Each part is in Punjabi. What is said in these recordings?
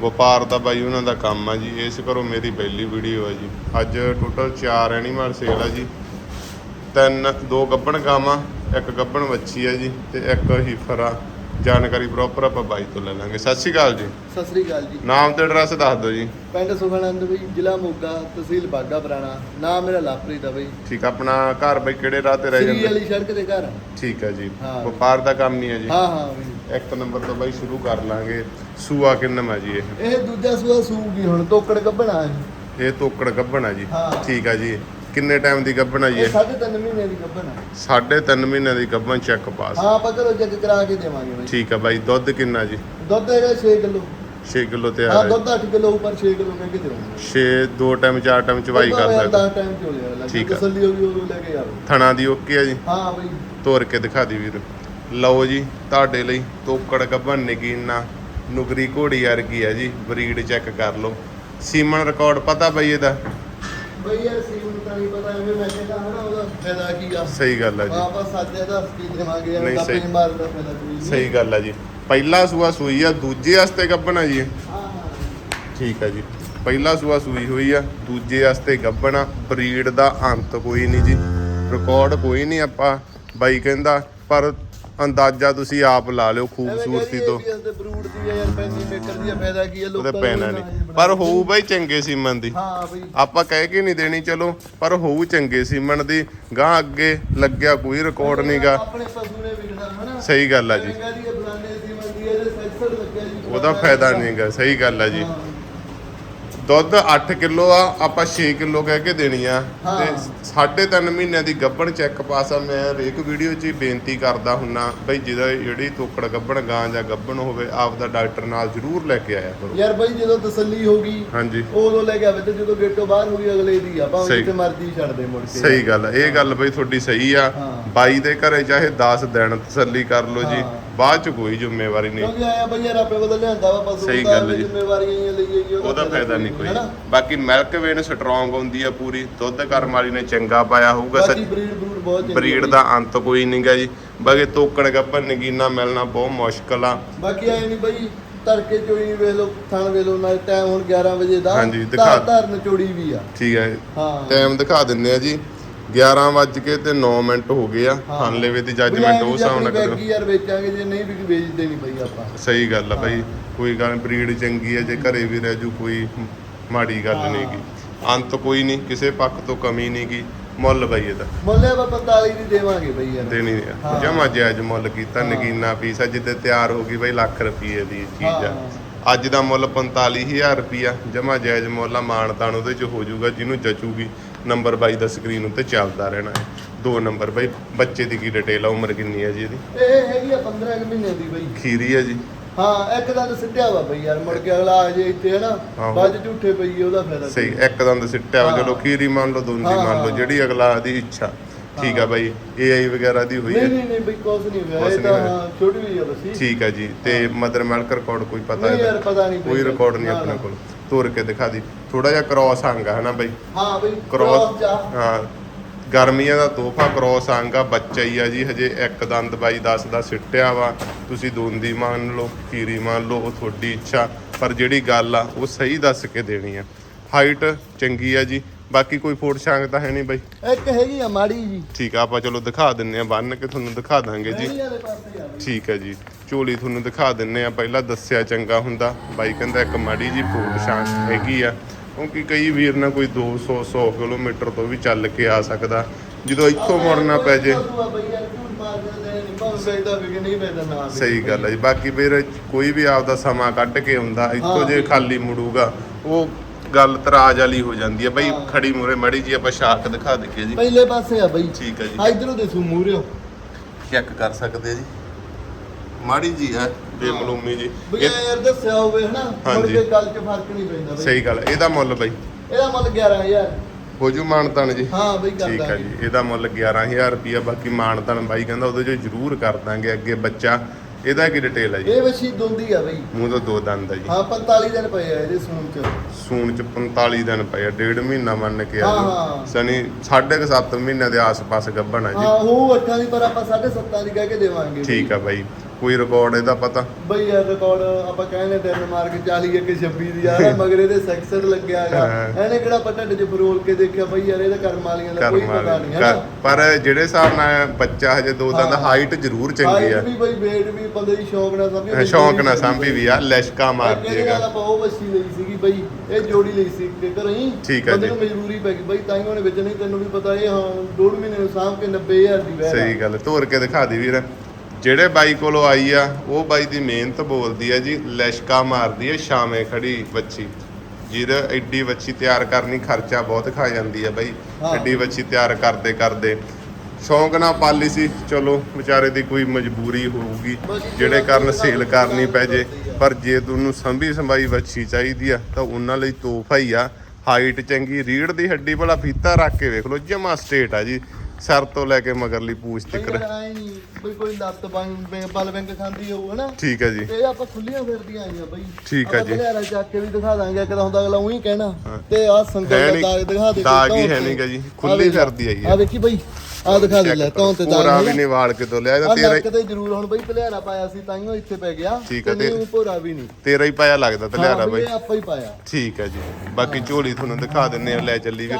ਵਪਾਰ ਦਾ ਬਾਈ ਉਹਨਾਂ ਦਾ ਕੰਮ ਆ ਜੀ ਇਸ ਘਰੋਂ ਮੇਰੀ ਪਹਿਲੀ ਵੀਡੀਓ ਹੈ ਜੀ। ਅੱਜ ਟੋਟਲ 4 ਐਨੀਮਲ ਸੇਲ ਆ ਜੀ। ਤਿੰਨ ਦੋ ਗੱਬਣ ਗਾਵਾਂ ਇੱਕ ਗੱਬਣ ਵੱਛੀ ਆ ਜੀ ਤੇ ਇੱਕ ਹੀਫਰ ਆ। ਜਾਣਕਾਰੀ ਪ੍ਰੋਪਰ ਆਪਾਂ ਬਾਈ ਤੋਂ ਲੈ ਲਾਂਗੇ। ਸਤਿ ਸ਼੍ਰੀ ਅਕਾਲ ਜੀ। ਸਤਿ ਸ੍ਰੀ ਅਕਾਲ ਜੀ। ਨਾਮ ਤੇ ਐਡਰੈਸ ਦੱਸ ਦਿਓ ਜੀ। ਪਿੰਡ ਸੁਖਾਨੰਦ ਬਈ ਜ਼ਿਲ੍ਹਾ ਮੋਗਾ ਤਹਿਸੀਲ ਬਾਗਾ ਪੁਰਾਣਾ। ਨਾਮ ਮੇਰਾ ਲਾਪਰੀਤ ਆ ਬਈ। ਠੀਕ ਆ, ਆਪਣਾ ਘਰ ਬਈ ਕਿਹੜੇ ਰਾਹ ਤੇ ਰਹਿ ਸ੍ਰੀ ਜਾਂਦਾ? ਵਾਲੀ ਸੜਕ ਦੇ ਘਰ। ਆ। ਠੀਕ ਹੈ ਜੀ। ਹਾਂ। ਵਪਾਰ ਦਾ ਕੰਮ ਨਹੀਂ ਹੈ ਜੀ। ਹਾਂ ਹਾਂ ਬਈ। ਇੱਕ ਨੰਬਰ ਤੋਂ ਬਾਈ ਸ਼ੁਰੂ ਕਰ ਲਾਂਗੇ। ਸੂਆ ਕਿੰਨਾ ਹੈ ਜੀ ਇਹ। ਇਹ ਦੂਜਾ ਸੂਆ ਸੂਗੀ ਹੁਣ? ਤੋਕੜ ਕੱਢਣਾ ਹੈ। ਇਹ ਤੋਕੜ ਗੱਬਣ ਆ ਜੀ। ਹਾਂ। ਠੀਕ ਆ ਜੀ। ਕਿੰਨੇ ਟਾਈਮ ਦੀ ਗੱਬਣ ਆ ਜੀ ਇਹ? ਇਹ ਸਾਢੇ ਤਿੰਨ ਮਹੀਨੇ ਦੀ ਕੱਢਣਾ ਸਾਢੇ ਤਿੰਨ ਮਹੀਨੇ ਦੀ ਗੱਬਣ ਚੈੱਕ ਪਾਸ ਹਾਂ ਆਪਾਂ ਘਰੋਂ ਚੈੱਕ ਕਰਾ ਕੇ ਦੇਵਾਂਗੇ ਬਈ। ਠੀਕ ਆ ਬਾਈ। ਦੁੱਧ ਕਿੰਨਾ ਜੀ? ਦੁੱਧ ਹੈਗਾ 6 ਕਿਲੋ। 6 ਕਿਲੋ ਤੇ ਹਾਂ ਦੁੱਧ 8 ਕਿਲੋ ਉੱਪਰ 6 ਕਿਲੋ ਕਹਿ ਕੇ ਦੇਵਾਂਗੇ। 6 ਦੋ ਟਾਈਮ ਚਾਰ ਟਾਈਮ ਚਵਾਈ ਕਰ ਸਕਦੇ। 10 ਟਾਈਮ ਚੋਲੇ ਠੀਕ ਆ। ਤਸੱਲੀ ਹੋ ਗਈ ਉਹ ਲੈ ਕੇ ਆਓ ਥਣਾ ਦੀ ਓਕੇ ਆ ਜੀ। ਹਾਂ ਬਈ। ਤੋਰ ਕੇ ਦਿਖਾ ਦੀ ਵੀਰ। ਲਓ ਜੀ ਤੁਹਾਡੇ ਲਈ ਤੋਕੜ ਗੱਬਣ ਨਗੀਨਾ ਨੁਗਰੀ ਘੋੜੀ ਵਰਗੀ ਆ ਜੀ ਬਰੀਡ ਚੈੱਕ ਕਰ ਲਓ। ਸੀਮਨ ਰਿਕਾਰਡ ਪਤਾ ਬਈ ਇਹਦਾ? ਬਈ ਯਾਰ ਸੀ ਨੂੰ ਤਾਂ ਨਹੀਂ ਪਤਾ ਐਵੇਂ ਮੈਂ ਕਹਿੰਦਾ ਹਨਾ ਉਹਦਾ ਫਾਇਦਾ ਕੀ ਆ? ਸਹੀ ਗੱਲ ਆ ਜੀ। ਆਪਾਂ ਸੱਚ ਦਾ ਕੀ ਦੇਵਾਂਗੇ ਨਹੀਂ, ਸਹੀ। ਕਾਪੇ ਮਾਰਦਾ ਫਾਇਦਾ ਕੋਈ ਸਹੀ ਗੱਲ ਆ ਜੀ। ਪਹਿਲਾ ਸੂਆ ਸੂਈ ਆ ਦੂਜੇ ਵਾਸਤੇ ਗੱਬਣ ਆ ਜੀ। ਹਾਂ। ਹਾਂ ਠੀਕ ਆ ਜੀ। ਪਹਿਲਾ ਸੂਆ ਸੂਈ ਹੋਈ ਆ ਦੂਜੇ ਵਾਸਤੇ ਗੱਬਣਾ ਬਰੀਡ ਦਾ ਅੰਤ ਕੋਈ ਨਹੀਂ ਜੀ। ਰਿਕਾਰਡ ਕੋਈ ਨਹੀਂ ਆਪਾਂ। ਬਾਈ ਕਹਿੰਦਾ ਪਰ ਅੰਦਾਜ਼ਾ ਤੁਸੀਂ ਆਪ ਲਾ ਲਿਓ ਖੂਬਸੂਰਤੀ ਤੋਂ। ਤੇ ਬਰੂਡ ਦੀ ਆ ਯਾਰ ਪੈਂਦੀ ਮੇਕਰ ਦੀ ਆ, ਫਾਇਦਾ ਕੀ ਆ? ਉਹਦੇ ਪੈਣਾ ਨਹੀਂ। ਪਰ ਹੋਊ ਬਾਈ ਚੰਗੇ ਸੀਮਨ ਦੀ। ਹਾਂ ਬਈ। ਆਪਾਂ ਕਹਿ ਕੇ ਨਹੀਂ ਦੇਣੀ ਚਲੋ ਪਰ ਹੋਊ ਚੰਗੇ ਸੀਮਨ ਦੀ। ਗਾਂ ਅੱਗੇ ਲੱਗਿਆ ਕੋਈ ਰਿਕਾਰਡ ਨਹੀਂਗਾ ਆਪਣੇ ਪਸ਼ੂ ਨੇ ਵਿਕਣਾ ਹਨਾ। ਸਹੀ ਗੱਲ ਆ ਜੀ। ਚੰਗਾ ਦੀ ਇਹ ਬਲਾਨੇ ਦੀ ਮੰਦੀ ਇਹਦੇ ਸੈਕਸਰ ਲੱਗਿਆ ਜੀ। ਉਹਦਾ ਫਾਇਦਾ ਨਹੀਂਗਾ ਸਹੀ ਗੱਲ ਆ ਜੀ। ਦੁੱਧ 8 ਕਿਲੋ ਆ ਆਪਾਂ 6 ਕਿਲੋ ਕਹਿ ਕੇ ਦੇਣੀ ਆ ਹਾਂ। ਤੇ ਸਾਢੇ ਤਿੰਨ ਮਹੀਨਿਆਂ ਦੀ ਗੱਭਣ ਚੈੱਕ ਪਾਸ ਆ ਮੈਂ ਹਰੇਕ ਵੀਡੀਓ 'ਚ ਹੀ ਬੇਨਤੀ ਕਰਦਾ ਹੁੰਨਾ ਬਈ ਜਿਹਦਾ ਜਿਹੜੀ ਤੋਕੜ ਗੱਭਣ ਗਾਂ ਜਾਂ ਗੱਭਣ ਹੋਵੇ ਆਪਦਾ ਡਾਕਟਰ ਨਾਲ ਜ਼ਰੂਰ ਲੈ ਕੇ ਆਇਆ ਕਰੋ ਯਾਰ ਬਈ ਜਦੋਂ ਤਸੱਲੀ ਹੋ ਗਈ ਹਾਂਜੀ ਉਦੋਂ ਲੈ ਕੇ ਆਵੇ ਤੇ ਜਦੋਂ ਗੇਟੋਂ ਬਾਹਰ ਹੋ ਗਈ ਅਗਲੇ ਦੀ ਆ ਭਾਵੇਂ ਸਹੀ। ਜਿੱਥੇ ਮਰਜ਼ੀ ਛੱਡ ਦੇ ਮੁੜ ਕੇ ਸਹੀ ਗੱਲ ਆ ਇਹ ਗੱਲ ਬਈ ਤੁਹਾਡੀ ਸਹੀ ਆ ਹਾਂ। ਬਾਈ ਦੇ ਘਰੇ ਚਾਹੇ 10 ਦਿਨ ਤਸੱਲੀ ਕਰ ਲਓ ਜੀ ਹਾਂ। ਬਾਅਦ 'ਚ ਕੋਈ ਜ਼ਿੰਮੇਵਾਰੀ ਨਹੀਂ। ਕਿਉਂਕਿ ਆਇਆ ਬਈ ਯਾਰ ਆਪੇ ਬਦਲ ਲਿਆਂਦਾ ਵਾ ਪਸ਼ੂ ਸਹੀ ਗੱਲ ਜੀ। ਜ਼ਿੰਮੇਵਾਰੀਆਂ ਹੀ ਲਈਏ ਜੀ ਉਹਦਾ ਫਾਇਦਾ ਨਹੀਂ ਕੋਈ। ਹਨਾ? ਬਾਕੀ ਮਿਲਕ ਵੇਨ ਸਟਰੋਂਗ ਹੁੰਦੀ ਆ ਪੂਰੀ ਦੁੱਧ ਕਰਮ ਵਾਲੀ ਨੇ ਚੰਗਾ ਪਾਇਆ ਹੋਊਗਾ ਬਾਕੀ ਸੱਚ। ਬਰੀਡ ਬਰੂਡ ਬਹੁਤ ਚੰਗੀ ਬਰੀਡ। ਦਾ ਅੰਤ ਕੋਈ ਨਹੀਂਗਾ ਜੀ। ਬਾਕੀ ਤੋਕੜ ਗੱਭਣ ਨਗੀਨਾ ਮਿਲਣਾ ਬਹੁਤ ਮੁਸ਼ਕਲ ਆ। ਬਾਕੀ ਆਏ ਨਹੀਂ ਬਈ ਤੜਕੇ ਚੋਈ ਵੇਖ ਲੋ ਥਣ ਵੇਖ ਲੋ ਨਾਲ ਟਾਈਮ ਹੁਣ 11 ਵਜੇ ਦਾ। ਹਾਂਜੀ, ਦਿਖਾ- ਧਾਰ ਧਰਨ ਚੋੜੀ ਵੀ ਆ। ਠੀਕ ਹੈ ਹਾਂ। ਟਾਈਮ ਦਿਖਾ ਦਿੰਨੇ ਆ ਜੀ। 11 ਵੱਜ ਕੇ ਤੇ 9 ਮਿੰਟ ਹੋ ਗਏ ਆ ਹਾਂ। ਹਾਲੇ ਦੀ ਵੀ ਜੱਜਮੈਂਟ ਉਹ ਨੀ ਹਿਸਾਬ ਨਾਲ ਕਰੋ ਯਾਰ ਵੇਚਾਂਗੇ ਜੇ ਨਹੀਂ ਵੀ ਵੇਚਦੇ ਨਹੀਂ ਬਈ ਆਪਾਂ ਸਹੀ ਗੱਲ ਆ। ਭਾਈ ਕੋਈ ਗੱਲ ਬਰੀਡ ਚੰਗੀ ਆ ਜੇ ਘਰੇ ਵੀ ਰਹਿ ਜੂ ਕੋਈ ਮਾੜੀ ਗੱਲ। ਨਹੀਂਗੀ ਅੰਤ ਕੋਈ ਨਹੀਂ ਕਿਸੇ ਪੱਖ ਤੋਂ ਕਮੀ ਨਹੀਂਗੀ ਮੁੱਲ ਬਈ ਇਹਦਾ ਮੁੱਲੇ ਆਪਾਂ 45 ਦੀ ਦੇਵਾਂਗੇ ਬਈ ਯਾਰ ਦੇਣੀ ਹਾਂ। ਜਮਾ ਜਾਇਜ਼ ਮੁੱਲ ਕੀਤਾ। ਨਗੀਨਾ ਪੀਸ ਆ ਜਿੱਤੇ ਤਿਆਰ ਹੋ ਗਈ ਬਈ ਲੱਖ ਰੁਪਏ ਦੀ ਚੀਜ਼ ਆ। ਅੱਜ ਦਾ ਮੁੱਲ 45000 ਰੁਪਿਆ ਜਮਾ ਜਾਇਜ਼ ਮੁੱਲ ਆ ਮਾਨਤਾਨ ਉਹਦੇ ਚ ਹੋ ਜਾਊਗਾ ਜਿਹਨੂੰ ਜਚੂਗੀ ਨੰਬਰ ਬਾਈ ਦਾ ਸਕਰੀਨ ਉੱਤੇ ਚੱਲਦਾ ਰਹਿਣਾ ਹੈ ਦੋ ਨੰਬਰ ਬਾਈ ਬੱਚੇ ਦੀ ਕੀ ਡਿਟੇਲ ਆ ਉਮਰ ਕਿੰਨੀ ਹੈ ਜੀ ਇਹਦੀ ਇਹ ਹੈਗੀ ਆ 15 ਕੁ ਮਹੀਨੇ ਦੀ ਬਈ ਖੀਰੀ ਹੈ ਜੀ ਹਾਂ ਇੱਕ ਦੰਦ ਸਿੱਟਿਆ ਵਾ ਬਈ ਯਾਰ ਮੁੜ ਕੇ ਅਗਲਾ ਆ ਜੇ ਇੱਥੇ ਹਨਾ ਆਹੋ। ਬਾਅਦ ਚ ਝੂਠੇ ਪਈ ਉਹਦਾ ਫਾਇਦਾ ਸਹੀ। ਇੱਕ ਦੰਦ ਸਿੱਟਿਆ ਵਾ ਹਾਂ। ਚਲੋ ਖੀਰੀ ਮੰਨ ਲਓ ਦੋਂਦੀ ਹਾਂ, ਮੰਨ ਲਓ ਹਾਂ। ਜਿਹੜੀ ਅਗਲਾ ਦੀ ਇੱਛਾ ਠੀਕ ਆ। ਬਾਈ ਏਆਈ ਵਗੈਰਾ ਦੀ ਹੋਈ ਨਹੀਂ ਹੈ ਨਹੀਂ ਨਹੀਂ ਬਈ ਕੁਛ ਨਹੀਂ ਹੋਇਆ ਕੁਛ ਇਹ ਨਹੀਂ ਤਾਂ ਹੋਇਆ। ਹਾਂ ਛੋਟੀ ਹੋਈ ਆ ਬਸ ਠੀਕ ਹੈ ਜੀ ਤੇ ਮਦਰ ਮਿਲਕ ਰਿਕਾਰਡ ਕੋਈ ਪਤਾ ਨਹੀਂ ਯਾਰ ਇਹਦਾ? ਪਤਾ ਨਹੀਂ ਕੋਈ ਰਿਕਾਰਡ ਨਹੀਂ ਆਪਣੇ ਕੋਲ ਤੋਰ ਕੇ ਦਿਖਾ ਦੀ। ਥੋੜਾ ਜਿਹਾ ਕ੍ਰਾਸ ਅੰਗ ਆ ਹਨਾ ਬਾਈ? ਹਾਂ ਬਈ ਕ੍ਰਾਸ ਹਾਂ ਗਰਮੀਆਂ ਦਾ ਤੋਹਫਾ ਕ੍ਰਾਸ ਅੰਗ ਆ ਬੱਚਾ ਹੀ ਆ ਜੀ ਹਜੇ ਇੱਕ ਦੰਦ ਬਾਈ 10 ਦਾ ਸਿੱਟਿਆ ਵਾ। ਤੁਸੀਂ ਦੋਂਦੀ ਮੰਨ ਲਓ ਖੀਰੀ ਮੰਨ ਲਓ ਉਹ ਤੁਹਾਡੀ ਇੱਛਾ। ਪਰ ਜਿਹੜੀ ਗੱਲ ਆ ਉਹ ਸਹੀ ਦੱਸ ਕੇ ਦੇਣੀ ਆ। ਹਾਈਟ ਚੰਗੀ ਆ ਜੀ ਬਾਕੀ ਕੋਈ ਫੋਟ ਛਾਂਗ ਤਾਂ ਹੈ ਨਹੀਂ ਬਾਈ। ਇੱਕ ਹੈਗੀ ਆ ਮਾੜੀ ਜੀ। ਠੀਕ ਆ ਆਪਾਂ ਚਲੋ ਦਿਖਾ ਦਿੰਨੇ ਆ ਬੰਨ ਕੇ ਤੁਹਾਨੂੰ ਦਿਖਾ ਦਾਂਗੇ ਜੀ। ਠੀਕ ਹੈ ਜੀ ਝੋਲੀ ਤੁਹਾਨੂੰ ਦਿਖਾ ਦਿੰਨੇ ਆ ਪਹਿਲਾਂ ਦੱਸਿਆ ਚੰਗਾ ਹੁੰਦਾ। ਬਾਈ ਕਹਿੰਦਾ ਇੱਕ ਮਾੜੀ ਜੀ ਫੂਟ ਸ਼ਾਂਸ ਹੈਗੀ ਆ ਕਿਉਂਕਿ ਕਈ ਵੀਰ ਨਾ ਕੋਈ 200 100 ਕਿਲੋਮੀਟਰ ਤੋਂ ਵੀ ਚੱਲ ਕੇ ਆ ਸਕਦਾ। ਜਦੋਂ ਇੱਥੋਂ ਮੁੜਨਾ ਪੈ ਜੇ। ਸਹੀ ਗੱਲ ਹੈ ਜੀ ਬਾਕੀ ਵੀਰ ਕੋਈ ਵੀ ਆਪਦਾ ਸਮਾਂ ਕੱਢ ਕੇ ਆਉਂਦਾ ਇੱਥੋਂ। ਜੇ ਖਾਲੀ ਮੁੜੂਗਾ ਉਹ ਗੱਲ ਤਰਾਜ ਵਾਲੀ ਹੋ ਜਾਂਦੀ ਹੈ। ਬਈ। ਖੜੀ ਮੂਰੇ ਮੜੀ ਜੀ ਆਪਾਂ ਸ਼ਾਰਕ ਦਿਖਾ ਦਈਏ ਜੀ। ਪਹਿਲੇ ਪਾਸੇ ਆ ਬਈ। ਠੀਕ ਹੈ ਜੀ। ਆ ਇਧਰੋਂ ਦੇਖੂ ਮੂਰਿਓ ਚੈੱਕ ਕਰ ਸਕਦੇ ਜੀ। ਮਾੜੀ ਜੀ ਹੈ ਬੇਮਲੂਮੀ ਜੀ। ਬਈ ਯਾਰ ਦੱਸਿਆ ਹੋਵੇ ਹਨਾ ਹਾਂਜੀ। ਗੱਲ 'ਚ ਫ਼ਰਕ ਨਹੀਂ ਪੈਂਦਾ ਬਈ। ਸਹੀ ਗੱਲ। ਇਹਦਾ ਮੁੱਲ ਬਈ। ਇਹਦਾ ਮੁੱਲ 11000 ਹੋ ਜੂ ਮਾਨਤਨ ਜੀ। ਹਾਂ ਬਈ ਕਰ ਠੀਕ ਹੈ ਜੀ ਇਹਦਾ ਮੁੱਲ 11000 ਰੁਪਿਆ ਬਾਕੀ ਮਾਨਤਨ ਬਾਈ ਕਹਿੰਦਾ ਉਹਦੇ ਚੋਂ ਜ਼ਰੂਰ ਕਰ ਦਾਂਗੇ ਅੱਗੇ ਬੱਚਾ। ਇਹਦਾ ਕੀ ਡਿਟੇਲ ਹੈ ਜੀ? ਇਹ ਵਛੀ ਦੁੰਦੀ ਆ ਬਈ। ਮੂੰਹ ਤੋਂ ਦੋ ਦੰਦ ਹੈ ਜੀ। ਹਾਂ 45 ਦਿਨ ਪਏ ਆ ਇਹਦੇ ਸੂਣ ਚ। ਸੂਣ ਚ 45 ਦਿਨ ਪਏ ਆ ਡੇਢ ਮਹੀਨਾ ਮੰਨ ਕੇ ਆ ਹਾਂ, ਜੀ। ਸਨੀ 7.5 ਮਹੀਨੇ ਦੇ ਆਸ-ਪਾਸ ਗੱਭਣ ਹੈ ਜੀ। ਹਾਂ ਉਹ ਅੱਠਾਂ ਦੀ ਪਰ ਆਪਾਂ 7.5 ਦੀ ਕਹਿ ਕੇ ਦੇਵਾਂਗੇ। ਠੀਕ ਆ ਬਾਈ। ਕੋਈ ਰਿਕਾਰਡ ਇਹਦਾ ਪਤਾ? ਬਈ ਇਹ ਰਿਕਾਰਡ ਆਪਾਂ ਕਹਿੰਦੇ ਟਰਨ ਮਾਰ ਕੇ 40 ਅੱਗੇ 26 ਦੀ ਆ ਰਿਹਾ ਮਗਰ ਇਹਦੇ ਸੈਕਸਡ ਲੱਗਿਆ ਹੈਗਾ ਹਾਂ। ਇਹਨੇ ਕਿਹੜਾ ਆਪਾਂ ਢੱਡ 'ਚ ਫਰੋਲ ਕੇ ਦੇਖਿਆ? ਬਈ ਯਾਰ ਇਹਦਾ ਕਰਮ ਵਾਲੀਆਂ ਦਾ ਕੋਈ ਪਤਾ ਨਹੀਂ ਹੈ ਪਰ ਜਿਹੜੇ ਹਿਸਾਬ ਨਾਲ ਬੱਚਾ ਹਜੇ ਦੋ ਹਾਂ। ਹਾਈਟ ਜ਼ਰੂਰ ਚੰਗੀ ਆ। ਵੀ ਬਈ ਵੇਟ ਵੀ ਬੰਦੇ ਦੀ ਸ਼ੌਕ ਨਾਲ ਸਮਝੀ ਸ਼ੌਂਕ ਨਾਲ ਸਾਂਭੀ ਵੀ ਆ ਲੈਸ਼ਕਾ ਮਾਰ ਕਿਹਦੇ ਨਾਲ ਦੇਗਾ ਆਪਾਂ ਉਹ ਲਈ ਸੀਗੀ ਬਈ ਇਹ ਜੋੜੀ ਲਈ ਸੀ ਕਿ ਘਰੋਂ ਹੀ। ਠੀਕ ਬੰਦੇ ਜੀ। ਨੂੰ ਮਜਬੂਰੀ ਪੈ ਗਈ। ਬਈ ਤਾਂ ਹੀ ਉਹਨੇ ਵੇਚਣੀ ਤੈਨੂੰ ਵੀ ਪਤਾ ਇਹ ਹਾਂ ਡੋੜ ਮਹੀਨੇ ਨੂੰ ਸਾਂਭ ਕੇ 90000 ਦੀ ਵੈਰ ਸਹੀ ਗੱਲ ਤੋਰ ਕੇ ਦਿਖਾ ਦੀ ਵੀਰ। ਜਿਹੜੇ ਬਾਈ ਕੋਲੋਂ ਆਈ ਆ ਉਹ ਬਾਈ ਦੀ ਮਿਹਨਤ ਬੋਲਦੀ ਆ ਜੀ ਲੈਸ਼ਕਾ ਮਾਰਦੀ ਆ ਸ਼ਾਮੇ ਖੜੀ ਬੱਚੀ ਜਿਹਦਾ ਐਡੀ ਬੱਚੀ ਤਿਆਰ ਕਰਨੀ ਖਰਚਾ ਬਹੁਤ ਖਾ ਜਾਂਦੀ ਆ ਬਾਈ। ਐਡੀ ਬੱਚੀ ਤਿਆਰ ਕਰਦੇ ਕਰਦੇ। ਸ਼ੌਂਕ ਨਾਲ ਪਾਲੀ ਸੀ ਚਲੋ ਵਿਚਾਰੇ ਦੀ ਕੋਈ ਮਜਬੂਰੀ ਹੋਊਗੀ ਜਿਹੜੇ ਕਾਰਨ ਸੇਲ ਕਰਨੀ ਪੈ ਜੇ। ਪਰ ਜੇ ਤੁਹਾਨੂੰ ਸੰਭੀ ਸੰਭਾਈ ਬੱਚੀ ਚਾਹੀਦੀ ਆ ਤਾਂ ਉਹਨਾਂ ਲਈ ਤੋਹਫਾ ਹੀ ਆ। ਹਾਈਟ ਚੰਗੀ ਰੀੜ ਦੀ ਹੱਡੀ ਭਲਾ ਫੀਤਾ ਰੱਖ ਕੇ ਵੇਖ ਲਓ ਜਮਾ ਸਟੇਟ ਆ ਜੀ। ਸਰ ਤੋਂ ਲੈ ਕੇ ਮਗਰਲੀ ਪੂਛ ਤੱਕ ਬਈ ਕੋਈ ਲੱਤ ਬੰਗ ਬਲ ਬੈਂਕ ਖਾਂਦੀ ਹੋਊ ਹਨਾ ਠੀਕ ਹੈ ਜੀ ਤੇ ਆਪਾਂ ਖੁੱਲੀਆਂ ਫਿਰਦੀਆਂ ਆਈਆਂ ਬਈ ਠੀਕ ਆ ਜੀ। ਆਪਾਂ ਚੱਕ ਕੇ ਵੀ ਦਿਖਾ ਦਾਂਗੇ ਕਿਦਾਂ ਹੁੰਦਾ ਅਗਲਾ ਉਹੀ ਕਹਿਣਾ ਤੇ ਆਹ ਸੰਗਲ ਹੈ ਦਾ ਦਾਗ ਦਿਖਾ ਦੇ ਦਾਗ ਹੀ ਹੈ। ਨੀਗਾ ਜੀ, ਖੁੱਲੀ। ਫਿਰਦੀ ਆਈ ਹੈ। ਆਹ ਵੇਖੀ ਬਈ ਆਹ ਦਿਖਾ ਦੇ ਲੈ ਤੋਂ ਤੇ ਦਾਗ ਪੂਰਾ। ਵੀ ਨਹੀਂ ਵਾਲ ਕੇ ਤੋਲਿਆ ਇਹਦਾ ਤੇਰਾ ਨੱਕ ਹੀ ਤੇ ਜ਼ਰੂਰ ਹੁਣ ਬਈ ਭਲਿਆਰਾ ਪਾਇਆ ਸੀ ਤਾਈਓ ਇੱਥੇ ਪੈ ਗਿਆ। ਠੀਕ ਆ, ਤੇ ਤੇ- ਭੋਰਾ ਵੀ ਨਹੀਂ। ਤੇਰਾ ਹੀ ਪਾਇਆ ਲੱਗਦਾ ਤੇ ਲਿਆਰਾ ਹਾਂ ਬਾਈ। ਆਪਾਂ ਹੀ ਪਾਇਆ। ਠੀਕ ਹੈ ਜੀ ਬਾਕੀ ਝੋਲੀ ਤੁਹਾਨੂੰ ਦਿਖਾ ਦਿੰਨੇ ਆ ਲੈ ਚੱਲੀ ਵੀਰ।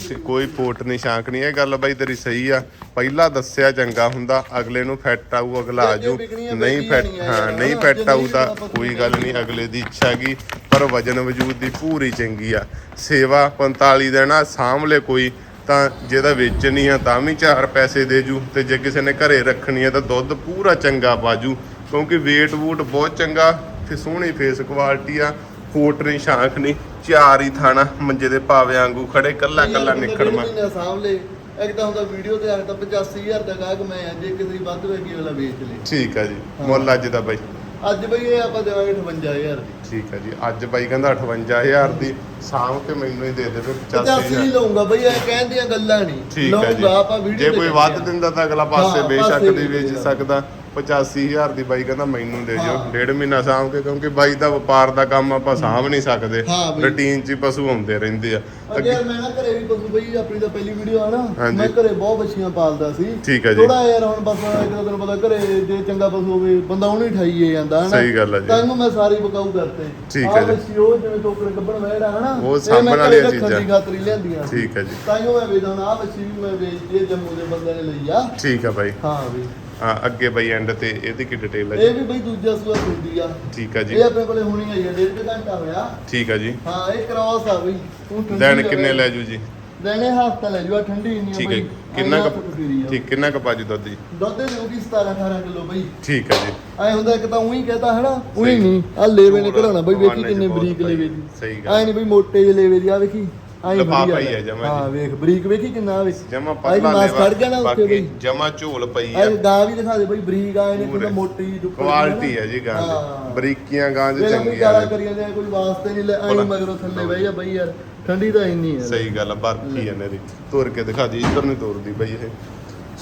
ਹੀ ਕੋਈ ਤੇ ਫੋਟ ਨਹੀਂ ਸ਼ਾਂਕ ਨਹੀਂ ਇਹ ਗੱਲ ਬਾਈ ਤੇਰੀ ਸਹੀ ਆ। ਪਹਿਲਾਂ ਦੱਸਿਆ ਚੰਗਾ ਹੁੰਦਾ ਅਗਲੇ ਨੂੰ ਫਿੱਟ ਆਊ ਅਗਲਾ ਅੱਗੇ ਆਜੂ। ਨਹੀਂ ਫਿੱਟ ਆ ਹਾਂ ਨਹੀਂ ਫਿੱਟ ਆਊ ਤਾਂ ਕੋਈ ਗੱਲ ਨਹੀਂ ਅਗਲੇ ਦੀ ਇੱਛਾ ਹੈਗੀ ਪਰ ਵਜਨ ਵਜੂਦ ਦੀ ਪੂਰੀ ਚੰਗੀ ਆ। ਸੇਵਾ 45 ਦਿਨ ਆ ਸਾਹਮਣੇ ਕੋਈ ਤਾਂ ਜਿਹਦਾ ਵੇਚਣੀ ਆ ਤਾਂ ਵੀ 4 ਪੈਸੇ ਦੇ ਜੂ ਤੇ ਜੇ ਕਿਸੇ ਨੇ ਘਰੇ ਰੱਖਣੀ ਆ ਤਾਂ ਦੁੱਧ ਪੂਰਾ ਚੰਗਾ ਬਾਜੂ ਕਿਉਂਕਿ weight ਵੂਟ ਬਹੁਤ ਚੰਗਾ ਤੇ ਸੋਹਣੀ ਫੇਸ ਕੁਆਲਿਟੀ ਆ ਫੋਟ ਨਹੀਂ ਸ਼ਾਂਖ ਨਹੀਂ ਚਾਰ ਹੀ ਥਾਣਾ ਮੰਜੇ ਦੇ ਪਾਵੇ ਵਾਂਗੂ ਖੜੇ ਕੱਲਾ ਕੱਲਾ ਨਿਕੜਮਾ ਮਹੀਨਾ ਸਾਹਮਣੇ ਇੱਕ ਤਾਂ ਹੁੰਦਾ ਵੀਡੀਓ ਤੇ ਆਇਆ ਤਾਂ 85000 ਦਾ ਗਾਹਕ ਮੈਂ ਆ ਜੇ ਕਿਸੇ ਦੀ ਵੱਧ ਵੇਗੀ ਵਾਲਾ ਵੇਚ ਲੇ ਠੀਕ ਆ ਜੀ ਮੁੱਲ ਅੱਜ ਦਾ ਬਾਈ। ਅੱਜ ਬਈ ਇਹ ਆਪਾਂ ਦੇਵਾਂਗੇ 58000 ਦੀ ਠੀਕ ਆ ਜੀ ਅੱਜ ਬਾਈ ਕਹਿੰਦਾ 58000 ਦੀ ਸਾਂਭ ਕੇ ਮੈਨੂੰ ਹੀ ਦੇ ਦੇਵੇ 85 85000 ਲਊਂਗਾ ਬਈ ਇਹ ਕਹਿਣ ਦੀਆਂ ਗੱਲਾਂ ਨਹੀਂ ਠੀਕ ਹੈ ਜੀ ਲਊਂਗਾ ਆਪਾਂ ਵੀਡੀਓ ਜੇ ਤੇ ਕੋਈ ਵੱਧ। ਦਿੰਦਾ ਤਾਂ ਅਗਲਾ ਪਾਸੇ ਹਾਂ, ਬੇਸ਼ੱਕ ਪਾਸੇ ਦੀ ਵੀ ਵੇਚ। ਸਕਦਾ 85000 ਦੀ ਬਾਈ ਕਹਿੰਦਾ ਮੈਨੂੰ ਦੇ ਹਾਂ। ਡੇਢ ਮਹੀਨਾ ਸਾਂਭ ਕੇ ਕਿਉਂਕਿ ਬਾਈ ਦਾ ਵਪਾਰ ਦਾ ਕੰਮ ਆਪਾਂ ਸਾਂਭ ਨਹੀਂ ਸਕਦੇ ਹਾਂ ਬਈ। ਰੁਟੀਨ 'ਚ ਹੀ ਪਸ਼ੂ ਆਉਂਦੇ ਰਹਿੰਦੇ ਆ ਅੱਗੇ ਯਾਰ ਮੈਂ ਨਾ ਘਰੇ ਵੀ ਪਸ਼ੂ ਬਈ ਆਪਣੀ ਤਾਂ ਪਹਿਲੀ ਵੀਡੀਓ ਆ ਨਾ ਹਾਂਜੀ। ਮੈਂ ਘਰੇ ਬਹੁਤ ਬੱਚੀਆਂ ਪਾਲਦਾ ਸੀ ਠੀਕ ਹੈ ਜੀ। ਥੋੜਾ ਯਾਰ ਹੁਣ ਬਸ ਇੱਕ ਤਾਂ ਤੈਨੂੰ ਪਤਾ ਘਰੇ ਜੇ ਚੰਗਾ ਪਸ਼ੂ ਹੋਵੇ ਬੰਦਾ ਉਹਨੂੰ ਹੀ ਠਾਈਏ ਜਾਂਦਾ ਹਨਾ ਸਹੀ ਗੱਲ ਆ ਜੀ। ਤਾਂ ਮੈਂ ਸਾਰੀ ਬਕਾਊ ਕਰਤੇ ਠੀਕ ਆਹ ਹੈ ਜੀ। ਬੱਚੀ ਉਹ ਜਿਵੇਂ ਟੋਕਰੇ ਕੱਢਣ ਵਹਿੜਾ ਹਨਾ ਉਹ ਸਾਂਭਣ ਵਾਲੀਆਂ ਚੀਜ਼ਾਂ। ਦੀ ਖਾਤਰ ਹੀ ਲਿਆਂਦੀਆਂ। ਠੀਕ ਹੈ ਜੀ ਤਾਂ ਹੀ ਉਹ ਮੈਂ ਵੇਚਦਾ ਹੁਣ ਆਹ ਬੱਚੀ ਵੀ ਮੈਂ ਵੇਚਦੀ ਹੈ ਜੰਮੂ ਦੇ ਬੰਦੇ ਨੇ ਲਈ ਆ ਠੀਕ ਆ ਬਾਈ ਹਾਂ ਵੀ ਹਾਂ ਅੱਗੇ ਬਾਈ ਐਂਡ ਤੇ ਇਹਦੀ ਕੀ ਡਿਟੇਲ ਹੈ ਇਹ ਜੀ ਵੀ ਬਈ ਦੂਜਾ ਸੂਆ ਹੁੰਦੀ ਆ। ਠੀਕ ਆ ਜੀ। ਇਹ ਆਪਣੇ ਕੋਲੇ ਹੁਣੀ ਆਈ ਆ ਡੇਢ ਕੁ ਘੰਟਾ ਹੋਇਆ। ਠੀਕ ਆ ਜੀ। ਹਾਂ ਇਹ ਕ੍ਰਾਸ ਆ ਬਈ। ਤੂੰ ਠੰਡੀ ਆ ਕਿੰਨੇ। ਲੈ ਜੂ ਜੀ? ਲੈਣੇ ਹਫਤਾ ਲੈ ਜੂਆ ਠੰਡੀ ਇੰਨੀ ਆ ਠੀਕ ਹੈ ਬਈ। ਜੀ। ਕਿੰਨਾ ਐਂ ਕੁ ਹੱਥ ਪਸੀਰੀ ਆ। ਠੀਕ ਕਿੰਨਾ ਕੁ ਪਾਜੂ ਦੁੱਧ ਜੀ? ਦੁੱਧ ਦੇ ਦੇਊਗੀ 17 18 ਕਿਲੋ ਬਈ। ਠੀਕ ਆ ਜੀ। ਐ ਹੁੰਦਾ ਇੱਕ ਤਾਂ ਉਹੀ ਕਹਤਾ ਹੈ ਨਾ ਉਹੀ ਸਹੀ। ਨਹੀਂ। ਆ ਲੇਵੇ ਨੇ ਬਈ ਵੇਖੀ ਕਿੰਨੇ ਬਰੀਕ। ਲੇਵੇ ਦੀ ਸਹੀ ਗੱਲ। ਐ ਨਹੀਂ ਬਈ ਮੋਟੇ ਜਿਹੇ ਲੇਵੇ ਦੀ ਆ ਵੇਖੀ। ਐਂ ਲਿਫਾਫਾ ਵਧੀਆ ਹੀ ਹੈ ਜਮਾਂ ਹਾਂ ਵੇਖ ਬਰੀਕ ਵੇਖੀ ਕਿੰਨਾ ਵੇ। ਜਮਾ ਆਈ ਪਤਲਾ ਮਾਸ ਲੈਵਾ। ਖੜ ਗਿਆ ਨਾ ਉੱਤੇ ਬਾਕੀ ਬਈ। ਜਮਾ ਝੋਲ ਪਈ ਆ। ਐ ਗਾਂ ਵੀ ਦਿਖਾ ਦੇ ਬਈ ਬਰੀਕ ਆਏ ਨੇ ਪੂਰੇ। ਕਿੰਨਾ ਮੋਟੀ ਦੁੱਪਰ ਕੁਆਲਿਟੀ ਹੈ ਜੀ ਗਾਂ ਦੀ। ਹਾਂ। ਬਰੀਕੀਆਂ ਗਾਂ ਦੀ ਚੰਗੀ ਚੰਗੀਆਂ ਗਾਲਾਂ ਨੇ। ਕਰੀ ਜਾਂਦੇ ਆ, ਕੋਈ ਵਾਸਤੇ ਨਹੀਂ ਲੈ ਐਂ ਭਲਾ। ਮਗਰੋਂ ਥੱਲੇ ਬਈ ਜਾ ਬਈ ਯਾਰ ਠੰਡੀ ਤਾਂ ਇੰਨੀ ਹੈ ਸਹੀ ਗੱਲ ਆ ਬਰਫੀ ਆ ਇਹਦੀ ਤੋੜ ਕੇ ਦਿਖਾ ਦੀ ਇੱਧਰ ਨਹੀਂ ਤੋੜਦੀ ਬਈ ਇਹ।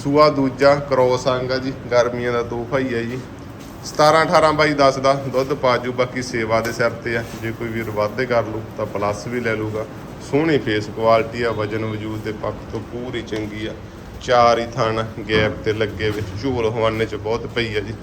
ਸੂਆ ਦੂਜਾ ਕ੍ਰੋਸ ਆਂਗਾ ਜੀ ਗਰਮੀਆਂ ਦਾ ਤੋਹਫਾ ਹੀ ਹੈ ਜੀ। 17 18 ਬਾਈ 10 ਦਾ ਦੁੱਧ ਪਾਜੂ ਬਾਕੀ ਸੇਵਾ ਦੇ ਸਿਰ ਤੇ ਆ। ਜੇ ਕੋਈ ਵੀਰ ਵਾਧੇ ਕਰ ਲੂ ਤਾਂ ਪਲੱਸ ਵੀ ਲੈ ਲੂਗਾ। ਸੋਹਣੀ ਫੇਸ ਕੁਆਲਿਟੀ ਆ, ਵਜਨ ਵਜੂਦ ਦੇ ਪੱਖ ਤੋਂ ਪੂਰੀ ਚੰਗੀ ਆ। ਚਾਰ ਹੀ ਥਣ ਗੈਪ ਤੇ ਲੱਗੇ ਵਿੱਚ, ਝੋਲ ਹਵਾਨੇ ਚ ਬਹੁਤ ਪਈ ਆ ਜੀ।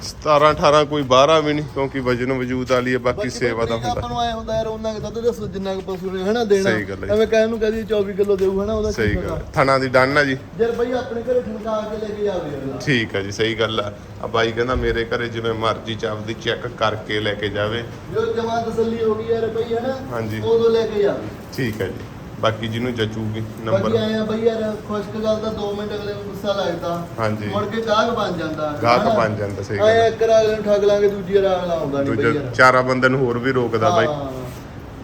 17 18 ਕੋਈ 12 ਵੀ ਨਹੀਂ ਕਿਉਂਕਿ ਵਜਨ ਵਜੂਦ ਵਾਲੀ ਆ ਬਾਕੀ ਸੇਵਾ ਦਾ ਹੁੰਦਾ। ਆਪਾਂ ਨੂੰ ਐ ਹੁੰਦਾ ਯਾਰ ਉਹਨਾਂ ਕੁ ਦੁੱਧ ਦੱਸੋ ਜਿੰਨਾ ਕੁ ਪਸ਼ੂ ਨੇ ਹਨਾ ਦੇਣਾ। ਸਹੀ ਗੱਲ ਹੈ ਜੀ। ਐਵੇਂ ਕਹਿਣ ਨੂੰ ਕਹਦੀ 24 ਕਿਲੋ ਦੇਊ ਹਨਾ ਉਹਦਾ ਕੀ ਸਹੀ ਪਤਾ। ਗੱਲ ਥਣਾ ਦੀ ਡੰਨ ਆ ਜੀ। ਯਾਰ ਬਈ ਆਪਣੇ ਘਰੇ ਠਨਕਾ ਕੇ ਲੈ ਕੇ ਜਾਵੇ ਅਗਲਾ। ਠੀਕ ਹੈ ਜੀ ਸਹੀ ਗੱਲ ਆ। ਆ ਬਾਈ ਕਹਿੰਦਾ ਮੇਰੇ ਘਰੇ ਜਿਵੇਂ ਮਰਜ਼ੀ ਚਾਵਦੀ ਚੈੱਕ ਕਰਕੇ ਲੈ ਕੇ ਜਾਵੇ। ਜੋ ਜਮਾ ਤਸੱਲੀ ਹੋ ਗਈ ਯਾਰ ਬਈ ਹਨਾ ਹਾਂਜੀ। ਉਦੋਂ ਲੈ ਕੇ ਜਾਵੇ। ਠੀਕ ਹੈ ਜੀ। ਬਾਕੀ ਜਿਹਨੂੰ ਜਚੂਗੀ ਨੰਬਰ ਆਏ ਆ ਬਈ ਯਾਰ ਖੁਸ਼ਕ ਗੱਲ ਦਾ 2 ਮਿੰਟ ਅਗਲੇ ਨੂੰ ਗੁੱਸਾ ਲੱਗਦਾ ਹਾਂਜੀ। ਮੁੜ ਕੇ ਗਾਹਕ ਬਣ ਜਾਂਦਾ ਗਾਹਕ? ਬਣ ਜਾਂਦਾ, ਸਹੀ ਗੱਲ। ਇੱਕ ਰਾਂ ਅਗਲੇ ਨੂੰ ਠੱਗ ਲਾਂਗੇ ਦੂਜੀ ਰਾਂ ਅਗਲਾ ਆਉਂਦਾ ਨਹੀਂ ਬਈ ਯਾਰ ਚਾਰਾ ਬੰਦੇ ਨੂੰ ਹੋਰ ਵੀ ਰੋਕਦਾ ਬਾਈ।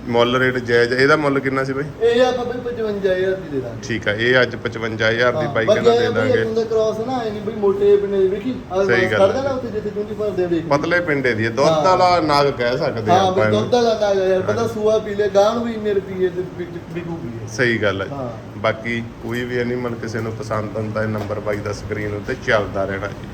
ਮੁੱਲ ਰੇਟ ਜਾਇਜ਼ ਇਹਦਾ ਮੁੱਲ ਕਿੰਨਾ ਸੀ ਬਾਈ? ਇਹ ਆਪਾਂ ਬਈ 55000 ਦੀ ਦੇ ਦਾਂਗੇ। ਠੀਕ ਆ ਇਹ ਅੱਜ 55000 ਦੀ ਬਾਈ ਬਾਕੀ ਕਹਿੰਦਾ ਇਹ ਦੇ ਦਾਂਗੇ। ਇਥੋਂ ਦਾ ਕ੍ਰਾਸ ਨਾ ਐ ਨਹੀਂ ਬਈ ਮੋਟੇ ਪਿੰਡੇ ਦੇ ਵੇਖੀ। ਸਹੀ ਗੱਲ ਕਰਦਾ ਨਾ ਉੱਥੇ ਜਿੱਥੇ ਚੁੰਡੀ ਭਰਦੇ ਆ ਵੇਖ। ਪਤਲੇ ਪਿੰਡੇ ਦੀ ਹੈ, ਦੁੱਧ ਹਾਂ। ਵਾਲਾ ਨਾਗ ਕਹਿ ਸਕਦੇ ਆ ਹਾਂ ਆਪਾਂ ਬਈ ਇਹਨੂੰ। ਦੁੱਧ ਦਾ ਨਾ ਯਾਰ ਪਤਾ ਸੂਆ ਪੀ ਲੈ ਗਾਂ ਨੂੰ ਵੀ ਇੰਨੇ ਰੁਪਏ ਵਿੱਚ ਵਿਕੂਗੀ। ਸਹੀ ਗੱਲ ਹੈ। ਹਾਂ। ਬਾਕੀ ਕੋਈ ਵੀ ਐਨੀਮਲ ਕਿਸੇ ਨੂੰ ਪਸੰਦ ਆਉਂਦਾ ਹੈ ਨੰਬਰ ਬਾਈ ਦਾ ਸਕਰੀਨ ਉੱਤੇ ਚੱਲਦਾ ਰਹਿਣਾ ਜੀ।